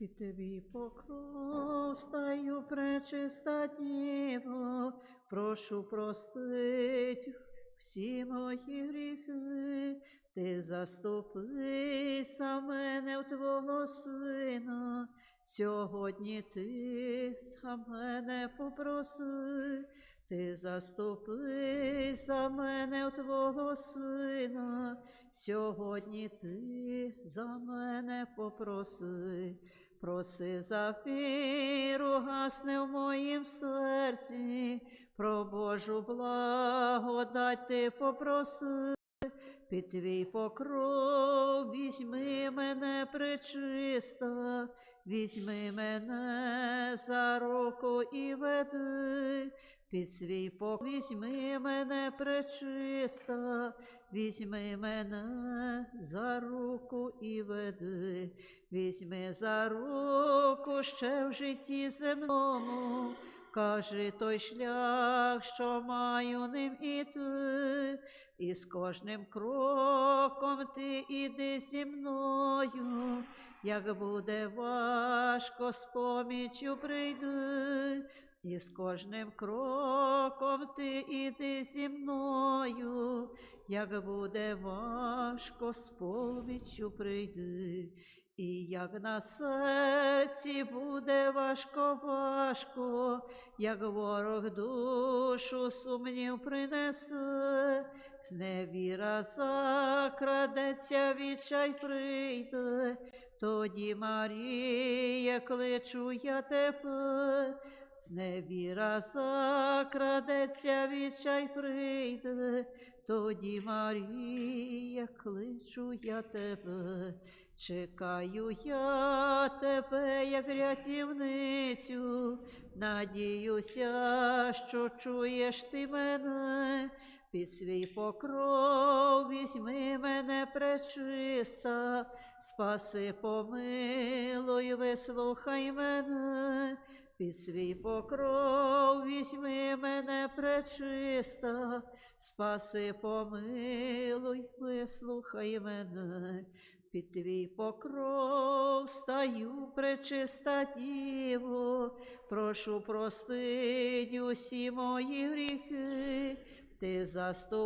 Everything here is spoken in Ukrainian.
Під тобі покров стаю пречиста діво, прошу простить всі мої гріхи, ти заступися мене в Твого Сина, сьогодні ти за мене попроси, ти заступися мене в Твого Сина, сьогодні ти за мене попроси. Проси за віру, гасне в моїм серці, про Божу благодать ти попроси, під твій покров візьми мене причиста, візьми мене за руку і веди, під свій покров візьми мене причиста, візьми мене за руку і веди. Візьми за руку ще в житті земному, кажи той шлях, що маю ним іти, і з кожним кроком ти іди зі мною, як буде важко, з поміччю прийди, і з кожним кроком ти іди зі мною, як буде важко, з поміччю прийди. І як на серці буде важко, важко, як ворог душу сумнів принесе, зневіра закрадеться, відчай прийде, тоді Марія, кличу я тебе, зневіра закрадеться, відчай прийде, тоді Марія, кличу я тебе. Чекаю я тебе, як рятівницю, надіюся, що чуєш ти мене, під свій покров візьми мене пречиста, спаси, помилуй, вислухай мене, під свій покров візьми мене пречиста, спаси, помилуй, вислухай мене. Під твій покров стаю пречиста діво, прошу простить усі мої гріхи, ти заступ.